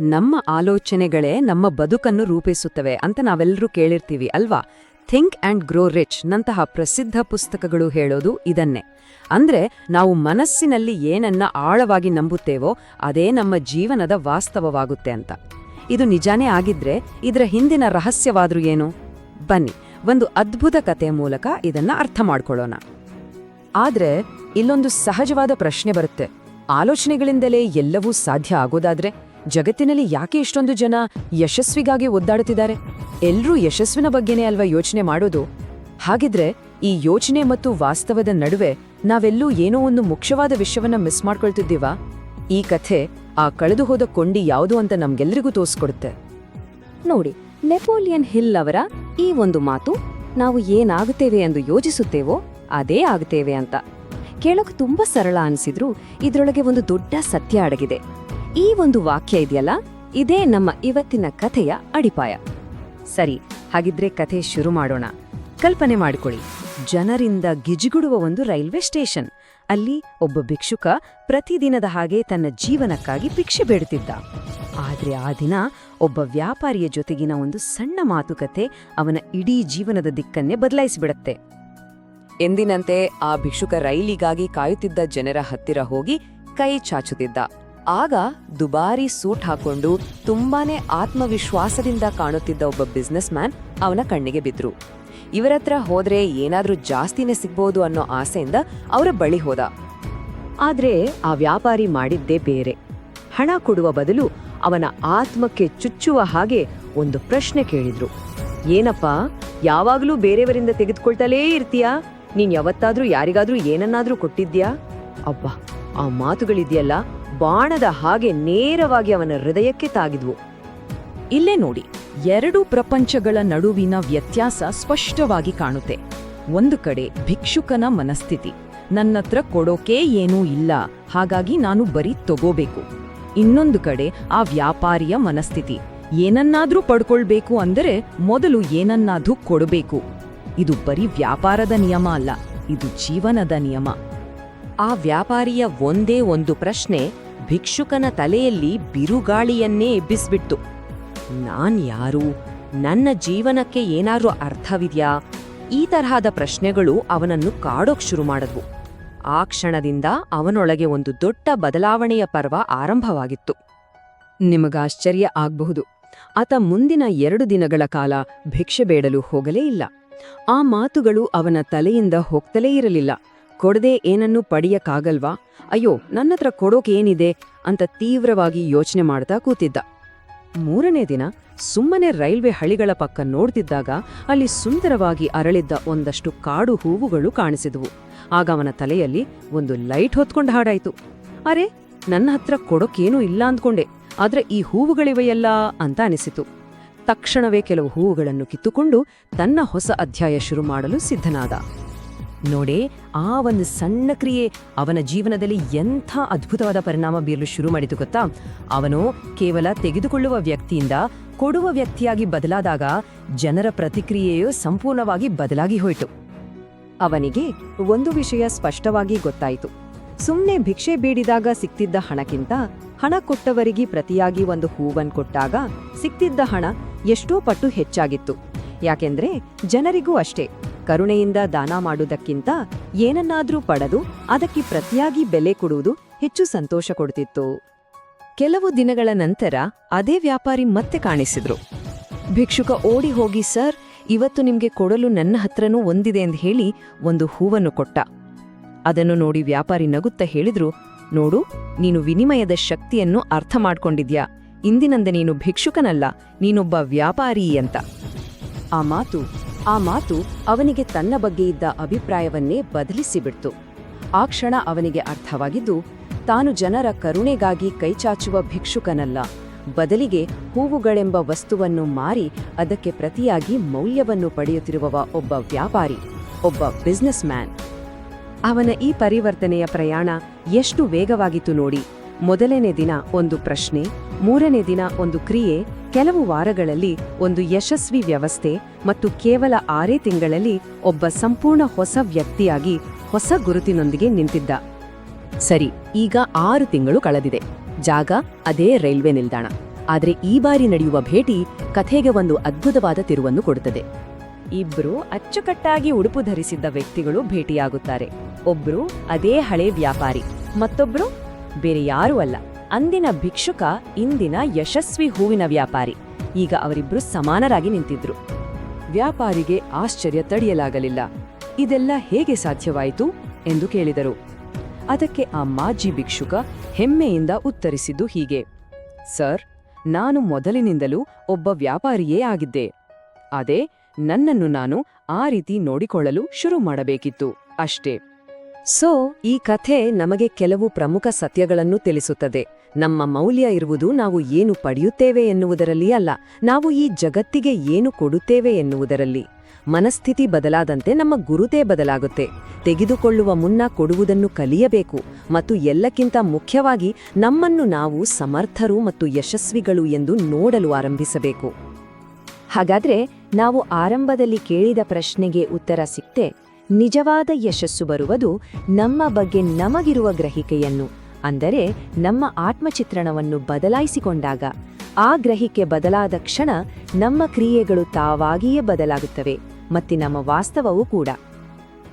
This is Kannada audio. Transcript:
ನಮ್ಮ ಆಲೋಚನೆಗಳೇ ನಮ್ಮ ಬದುಕನ್ನು ರೂಪಿಸುತ್ತವೆ ಅಂತ ನಾವೆಲ್ಲರೂ ಕೇಳಿರ್ತೀವಿ, ಅಲ್ವಾ? ಥಿಂಕ್ ಅಂಡ್ ಗ್ರೋ ರಿಚ್ ನಂತಹ ಪ್ರಸಿದ್ಧ ಪುಸ್ತಕಗಳು ಹೇಳೋದು ಇದನ್ನೇ. ಅಂದ್ರೆ ನಾವು ಮನಸ್ಸಿನಲ್ಲಿ ಏನನ್ನ ಆಳವಾಗಿ ನಂಬುತ್ತೇವೋ ಅದೇ ನಮ್ಮ ಜೀವನದ ವಾಸ್ತವವಾಗುತ್ತೆ ಅಂತ. ಇದು ನಿಜಾನೇ ಆಗಿದ್ರೆ ಇದರ ಹಿಂದಿನ ರಹಸ್ಯವಾದರೂ ಏನು? ಬನ್ನಿ, ಒಂದು ಅದ್ಭುತ ಕಥೆಯ ಮೂಲಕ ಇದನ್ನ ಅರ್ಥ ಮಾಡ್ಕೊಳ್ಳೋಣ. ಆದ್ರೆ ಇಲ್ಲೊಂದು ಸಹಜವಾದ ಪ್ರಶ್ನೆ ಬರುತ್ತೆ. ಆಲೋಚನೆಗಳಿಂದಲೇ ಎಲ್ಲವೂ ಸಾಧ್ಯ ಆಗೋದಾದ್ರೆ? ಜಗತ್ತಿನಲ್ಲಿ ಯಾಕೆ ಇಷ್ಟೊಂದು ಜನ ಯಶಸ್ವಿಗಾಗಿ ಒದ್ದಾಡುತ್ತಿದ್ದಾರೆ? ಎಲ್ರೂ ಯಶಸ್ವಿನ ಬಗ್ಗೆನೇ ಅಲ್ವಾ ಯೋಚನೆ ಮಾಡೋದು? ಹಾಗಿದ್ರೆ ಈ ಯೋಚನೆ ಮತ್ತು ವಾಸ್ತವದ ನಡುವೆ ನಾವೆಲ್ಲೂ ಏನೋ ಒಂದು ಮುಖ್ಯವಾದ ವಿಷಯವನ್ನ ಮಿಸ್ ಮಾಡ್ಕೊಳ್ತಿದ್ದೀವಾ? ಈ ಕಥೆ ಆ ಕಳೆದು ಹೋದ ಕೊಂಡಿ ಯಾವುದು ಅಂತ ನಮ್ಗೆಲ್ರಿಗೂ ತೋರಿಸ್ಕೊಡುತ್ತೆ. ನೋಡಿ, ನೆಪೋಲಿಯನ್ ಹಿಲ್ ಅವರ ಈ ಒಂದು ಮಾತು ನಾವು ಏನಾಗುತ್ತೇವೆ ಎಂದು ಯೋಚಿಸುತ್ತೇವೋ ಅದೇ ಆಗುತ್ತೇವೆ ಅಂತ. ಕೇಳೋಕೆ ತುಂಬಾ ಸರಳ ಅನಿಸಿದ್ರು ಇದರೊಳಗೆ ಒಂದು ದೊಡ್ಡ ಸತ್ಯ ಅಡಗಿದೆ. ಈ ಒಂದು ವಾಕ್ಯ ಇದೆಯಲ್ಲ? ಇದೇ ನಮ್ಮ ಇವತ್ತಿನ ಕಥೆಯ ಅಡಿಪಾಯ. ಸರಿ, ಹಾಗಿದ್ರೆ ಕಥೆ ಶುರು ಮಾಡೋಣ. ಕಲ್ಪನೆ ಮಾಡಿಕೊಳ್ಳಿ. ಜನರಿಂದ ಗಿಜಿಗುಡುವ ಒಂದು ರೈಲ್ವೆ ಸ್ಟೇಷನ್. ಅಲ್ಲಿ ಒಬ್ಬ ಭಿಕ್ಷುಕ ಪ್ರತಿದಿನದ ಹಾಗೆ ತನ್ನ ಜೀವನಕ್ಕಾಗಿ ಭಿಕ್ಷೆ ಬೇಡುತ್ತಿದ್ದ. ಆದ್ರೆ ಆ ದಿನ ಒಬ್ಬ ವ್ಯಾಪಾರಿಯ ಜೊತೆಗಿನ ಒಂದು ಸಣ್ಣ ಮಾತುಕತೆ ಅವನ ಇಡೀ ಜೀವನದ ದಿಕ್ಕನ್ನೇ ಬದಲಾಯಿಸಿಬಿಡತ್ತೆ. ಎಂದಿನಂತೆ ಆ ಭಿಕ್ಷುಕ ರೈಲಿಗಾಗಿ ಕಾಯುತ್ತಿದ್ದ ಜನರ ಹತ್ತಿರ ಹೋಗಿ ಕೈ ಚಾಚುತ್ತಿದ್ದ. ಆಗ ದುಬಾರಿ ಸೂಟ್ ಹಾಕೊಂಡು ತುಂಬಾನೇ ಆತ್ಮವಿಶ್ವಾಸದಿಂದ ಕಾಣುತ್ತಿದ್ದ ಒಬ್ಬ ಬಿಸ್ನೆಸ್ ಮ್ಯಾನ್ ಅವನ ಕಣ್ಣಿಗೆ ಬಿದ್ರು. ಇವರತ್ರ ಹೋದ್ರೆ ಏನಾದ್ರೂ ಜಾಸ್ತಿನೇ ಸಿಗ್ಬೋದು ಅನ್ನೋ ಆಸೆಯಿಂದ ಅವರ ಬಳಿ ಹೋದ. ಆದ್ರೆ ಆ ವ್ಯಾಪಾರಿ ಮಾಡಿದ್ದೇ ಬೇರೆ. ಹಣ ಕೊಡುವ ಬದಲು ಅವನ ಆತ್ಮಕ್ಕೆ ಚುಚ್ಚುವ ಹಾಗೆ ಒಂದು ಪ್ರಶ್ನೆ ಕೇಳಿದ್ರು. ಏನಪ್ಪ, ಯಾವಾಗ್ಲೂ ಬೇರೆಯವರಿಂದ ತೆಗೆದುಕೊಳ್ತಲೇ ಇರ್ತೀಯಾ? ನೀನ್ ಯಾವತ್ತಾದ್ರೂ ಯಾರಿಗಾದ್ರೂ ಏನನ್ನಾದ್ರೂ ಕೊಟ್ಟಿದ್ಯಾ ಅಬ್ಬಾ, ಆ ಮಾತುಗಳಿದೆಯಲ್ಲ ಬಾಣದ ಹಾಗೆ ನೇರವಾಗಿ ಅವನ ಹೃದಯಕ್ಕೆ ತಾಗಿದ್ವು. ಇಲ್ಲೇ ನೋಡಿ, ಎರಡು ಪ್ರಪಂಚಗಳ ನಡುವಿನ ವ್ಯತ್ಯಾಸ ಸ್ಪಷ್ಟವಾಗಿ ಕಾಣುತ್ತೆ. ಒಂದು ಕಡೆ ಭಿಕ್ಷುಕನ ಮನಸ್ಥಿತಿ, ನನ್ನತ್ರ ಕೊಡೋಕೆ ಏನೂ ಇಲ್ಲ, ಹಾಗಾಗಿ ನಾನು ಬರೀ ತಗೋಬೇಕು. ಇನ್ನೊಂದು ಕಡೆ ಆ ವ್ಯಾಪಾರಿಯ ಮನಸ್ಥಿತಿ, ಏನನ್ನಾದ್ರೂ ಪಡ್ಕೊಳ್ಬೇಕು ಅಂದರೆ ಮೊದಲು ಏನನ್ನಾದ್ರೂ ಕೊಡಬೇಕು. ಇದು ಬರೀ ವ್ಯಾಪಾರದ ನಿಯಮ ಅಲ್ಲ, ಇದು ಜೀವನದ ನಿಯಮ. ಆ ವ್ಯಾಪಾರಿಯ ಒಂದೇ ಒಂದು ಪ್ರಶ್ನೆ ಭಿಕ್ಷುಕನ ತಲೆಯಲ್ಲಿ ಬಿರುಗಾಳಿಯನ್ನೇ ಎಬ್ಬಿಸ್ಬಿಟ್ಟು ನಾನ್ ಯಾರು? ನನ್ನ ಜೀವನಕ್ಕೆ ಏನಾದ್ರೂ ಅರ್ಥವಿದ್ಯಾ? ಈ ತರಹದ ಪ್ರಶ್ನೆಗಳು ಅವನನ್ನು ಕಾಡೋಕ್ ಶುರು ಮಾಡದ್ವು. ಆ ಕ್ಷಣದಿಂದ ಅವನೊಳಗೆ ಒಂದು ದೊಡ್ಡ ಬದಲಾವಣೆಯ ಪರ್ವ ಆರಂಭವಾಗಿತ್ತು. ನಿಮಗಾಶ್ಚರ್ಯ ಆಗ್ಬಹುದು. ಆತ ಮುಂದಿನ ಎರಡು ದಿನಗಳ ಕಾಲ ಭಿಕ್ಷೆ ಬೇಡಲು ಹೋಗಲೇ ಇಲ್ಲ. ಆ ಮಾತುಗಳು ಅವನ ತಲೆಯಿಂದ ಹೋಗ್ತಲೇ ಇರಲಿಲ್ಲ. ಕೊಡದೆ ಏನನ್ನೂ ಪಡೆಯಕ್ಕಾಗಲ್ವಾ? ಅಯ್ಯೋ, ನನ್ನತ್ರ ಕೊಡೋಕೇನಿದೆ? ಅಂತ ತೀವ್ರವಾಗಿ ಯೋಚನೆ ಮಾಡ್ತಾ ಕೂತಿದ್ದ. ಮೂರನೇ ದಿನ ಸುಮ್ಮನೆ ರೈಲ್ವೆ ಹಳಿಗಳ ಪಕ್ಕ ನೋಡ್ತಿದ್ದಾಗ ಅಲ್ಲಿ ಸುಂದರವಾಗಿ ಅರಳಿದ್ದ ಒಂದಷ್ಟು ಕಾಡು ಹೂವುಗಳು ಕಾಣಿಸಿದವು. ಆಗ ಅವನ ತಲೆಯಲ್ಲಿ ಒಂದು ಲೈಟ್ ಹೊತ್ಕೊಂಡು ಹಾಡಾಯ್ತು. ಅರೆ, ನನ್ನ ಹತ್ರ ಕೊಡೋಕೇನೂ ಇಲ್ಲ ಅಂದ್ಕೊಂಡೆ. ಆದ್ರೆ ಈ ಹೂವುಗಳಿವೆಯಲ್ಲ? ಅಂತ ಅನಿಸಿತು. ತಕ್ಷಣವೇ ಕೆಲವು ಹೂವುಗಳನ್ನು ಕಿತ್ತುಕೊಂಡು ತನ್ನ ಹೊಸ ಅಧ್ಯಾಯ ಶುರು ಮಾಡಲು ಸಿದ್ಧನಾದ. ನೋಡೆ, ಆ ಒಂದು ಸಣ್ಣ ಕ್ರಿಯೆ ಅವನ ಜೀವನದಲ್ಲಿ ಎಂಥ ಅದ್ಭುತವಾದ ಪರಿಣಾಮ ಬೀರಲು ಶುರು ಮಾಡಿತು ಗೊತ್ತಾ? ಅವನು ಕೇವಲ ತೆಗೆದುಕೊಳ್ಳುವ ವ್ಯಕ್ತಿಯಿಂದ ಕೊಡುವ ವ್ಯಕ್ತಿಯಾಗಿ ಬದಲಾದಾಗ ಜನರ ಪ್ರತಿಕ್ರಿಯೆಯು ಸಂಪೂರ್ಣವಾಗಿ ಬದಲಾಗಿ ಹೋಯಿತು. ಅವನಿಗೆ ಒಂದು ವಿಷಯ ಸ್ಪಷ್ಟವಾಗಿ ಗೊತ್ತಾಯಿತು. ಸುಮ್ಮನೆ ಭಿಕ್ಷೆ ಬೇಡಿದಾಗ ಸಿಕ್ತಿದ್ದ ಹಣಕ್ಕಿಂತ ಹಣ ಕೊಟ್ಟವರಿಗೆ ಪ್ರತಿಯಾಗಿ ಒಂದು ಹೂವನ್ ಕೊಟ್ಟಾಗ ಸಿಕ್ತಿದ್ದ ಹಣ ಎಷ್ಟೋ ಪಟ್ಟು ಹೆಚ್ಚಾಗಿತ್ತು. ಯಾಕೆಂದ್ರೆ ಜನರಿಗೂ ಅಷ್ಟೇ. ಕರುಣೆಯಿಂದ ದಾನ ಮಾಡುವುದಕ್ಕಿಂತ ಏನನ್ನಾದರೂ ಪಡೆದು ಅದಕ್ಕೆ ಪ್ರತಿಯಾಗಿ ಬೆಲೆ ಕೊಡುವುದು ಹೆಚ್ಚು ಸಂತೋಷ ಕೊಡ್ತಿತ್ತು. ಕೆಲವು ದಿನಗಳ ನಂತರ ಅದೇ ವ್ಯಾಪಾರಿ ಮತ್ತೆ ಕಾಣಿಸಿದ್ರು. ಭಿಕ್ಷುಕ ಓಡಿ ಹೋಗಿ, ಸರ್, ಇವತ್ತು ನಿಮಗೆ ಕೊಡಲು ನನ್ನ ಹತ್ರನೂ ಒಂದಿದೆ ಎಂದು ಹೇಳಿ ಒಂದು ಹೂವನ್ನು ಕೊಟ್ಟ. ಅದನ್ನು ನೋಡಿ ವ್ಯಾಪಾರಿ ನಗುತ್ತಾ ಹೇಳಿದ್ರು, ನೋಡು, ನೀನು ವಿನಿಮಯದ ಶಕ್ತಿಯನ್ನು ಅರ್ಥ ಮಾಡ್ಕೊಂಡಿದ್ಯಾ? ಇಂದಿನಂದ ನೀನು ಭಿಕ್ಷುಕನಲ್ಲ, ನೀನೊಬ್ಬ ವ್ಯಾಪಾರಿ ಅಂತ. ಆ ಮಾತು ಆ ಮಾತು ಅವನಿಗೆ ತನ್ನ ಬಗ್ಗೆ ಇದ್ದ ಅಭಿಪ್ರಾಯವನ್ನೇ ಬದಲಿಸಿಬಿಡ್ತು. ಆ ಕ್ಷಣ ಅವನಿಗೆ ಅರ್ಥವಾಗಿದ್ದು, ತಾನು ಜನರ ಕರುಣೆಗಾಗಿ ಕೈಚಾಚುವ ಭಿಕ್ಷುಕನಲ್ಲ, ಬದಲಿಗೆ ಹೂವುಗಳೆಂಬ ವಸ್ತುವನ್ನು ಮಾರಿ ಅದಕ್ಕೆ ಪ್ರತಿಯಾಗಿ ಮೌಲ್ಯವನ್ನು ಪಡೆಯುತ್ತಿರುವವ ಒಬ್ಬ ವ್ಯಾಪಾರಿ, ಒಬ್ಬ ಬಿಸ್ನೆಸ್ ಮ್ಯಾನ್ ಅವನ ಈ ಪರಿವರ್ತನೆಯ ಪ್ರಯಾಣ ಎಷ್ಟು ವೇಗವಾಗಿತ್ತು ನೋಡಿ. ಮೊದಲನೇ ದಿನ ಒಂದು ಪ್ರಶ್ನೆ, ಮೂರನೇ ದಿನ ಒಂದು ಕ್ರಿಯೆ ಕೆಲವು ವಾರಗಳಲ್ಲಿ ಒಂದು ಯಶಸ್ವಿ ವ್ಯವಸ್ಥೆ ಮತ್ತು ಕೇವಲ ಆರೇ ತಿಂಗಳಲ್ಲಿ ಒಬ್ಬ ಸಂಪೂರ್ಣ ಹೊಸ ವ್ಯಕ್ತಿಯಾಗಿ ಹೊಸ ಗುರುತಿನೊಂದಿಗೆ ನಿಂತಿದ್ದ. ಸರಿ, ಈಗ ಆರು ತಿಂಗಳು ಕಳೆದಿದೆ. ಜಾಗ ಅದೇ ರೈಲ್ವೆ ನಿಲ್ದಾಣ. ಆದರೆ ಈ ಬಾರಿ ನಡೆಯುವ ಭೇಟಿ ಕಥೆಗೆ ಒಂದು ಅದ್ಭುತವಾದ ತಿರುವನ್ನು ಕೊಡುತ್ತದೆ. ಇಬ್ರು ಅಚ್ಚುಕಟ್ಟಾಗಿ ಉಡುಪು ಧರಿಸಿದ್ದ ವ್ಯಕ್ತಿಗಳು ಭೇಟಿಯಾಗುತ್ತಾರೆ. ಒಬ್ರು ಅದೇ ಹಳೆ ವ್ಯಾಪಾರಿ, ಮತ್ತೊಬ್ರು ಬೇರೆ ಯಾರೂ ಅಲ್ಲ. ಅಂದಿನ ಭಿಕ್ಷುಕ ಇಂದಿನ ಯಶಸ್ವಿ ಹೂವಿನ ವ್ಯಾಪಾರಿ. ಈಗ ಅವರಿಬ್ರು ಸಮಾನರಾಗಿ ನಿಂತಿದ್ರು. ವ್ಯಾಪಾರಿಗೆ ಆಶ್ಚರ್ಯ ತಡೆಯಲಾಗಲಿಲ್ಲ. ಇದೆಲ್ಲ ಹೇಗೆ ಸಾಧ್ಯವಾಯಿತು? ಎಂದು ಕೇಳಿದರು. ಅದಕ್ಕೆ ಆ ಮಾಜಿ ಭಿಕ್ಷುಕ ಹೆಮ್ಮೆಯಿಂದ ಉತ್ತರಿಸಿದ್ದು ಹೀಗೆ. ಸರ್, ನಾನು ಮೊದಲಿನಿಂದಲೂ ಒಬ್ಬ ವ್ಯಾಪಾರಿಯೇ ಆಗಿದ್ದೆ. ಅದೇ, ನನ್ನನ್ನು ನಾನು ಆ ರೀತಿ ನೋಡಿಕೊಳ್ಳಲು ಶುರು ಮಾಡಬೇಕಿತ್ತು. ಅಷ್ಟೇ. ಸೊ, ಈ ಕಥೆ ನಮಗೆ ಕೆಲವು ಪ್ರಮುಖ ಸತ್ಯಗಳನ್ನು ತಿಳಿಸುತ್ತದೆ. ನಮ್ಮ ಮೌಲ್ಯ ಇರುವುದು ನಾವು ಏನು ಪಡೆಯುತ್ತೇವೆ ಎನ್ನುವುದರಲ್ಲಿ ಅಲ್ಲ, ನಾವು ಈ ಜಗತ್ತಿಗೆ ಏನು ಕೊಡುತ್ತೇವೆ ಎನ್ನುವುದರಲ್ಲಿ. ಮನಸ್ಥಿತಿ ಬದಲಾದಂತೆ ನಮ್ಮ ಗುರುತೇ ಬದಲಾಗುತ್ತೆ. ತೆಗೆದುಕೊಳ್ಳುವ ಮುನ್ನ ಕೊಡುವುದನ್ನು ಕಲಿಯಬೇಕು ಮತ್ತು ಎಲ್ಲಕ್ಕಿಂತ ಮುಖ್ಯವಾಗಿ ನಮ್ಮನ್ನು ನಾವು ಸಮರ್ಥರು ಮತ್ತು ಯಶಸ್ವಿಗಳು ಎಂದು ನೋಡಲು ಆರಂಭಿಸಬೇಕು. ಹಾಗಾದ್ರೆ ನಾವು ಆರಂಭದಲ್ಲಿ ಕೇಳಿದ ಪ್ರಶ್ನೆಗೆ ಉತ್ತರ ಸಿಕ್ತೆ, ನಿಜವಾದ ಯಶಸ್ಸು ಬರುವುದು ನಮ್ಮ ಬಗ್ಗೆ ನಮಗಿರುವ ಗ್ರಹಿಕೆಯನ್ನು. ಅಂದರೆ ನಮ್ಮ ಆತ್ಮಚಿತ್ರಣವನ್ನು ಬದಲಾಯಿಸಿಕೊಂಡಾಗ, ಆ ಗ್ರಹಿಕೆ ಬದಲಾದ ಕ್ಷಣ ನಮ್ಮ ಕ್ರಿಯೆಗಳು ತಾವಾಗಿಯೇ ಬದಲಾಗುತ್ತವೆ, ಮತ್ತು ನಮ್ಮ ವಾಸ್ತವವೂ ಕೂಡ.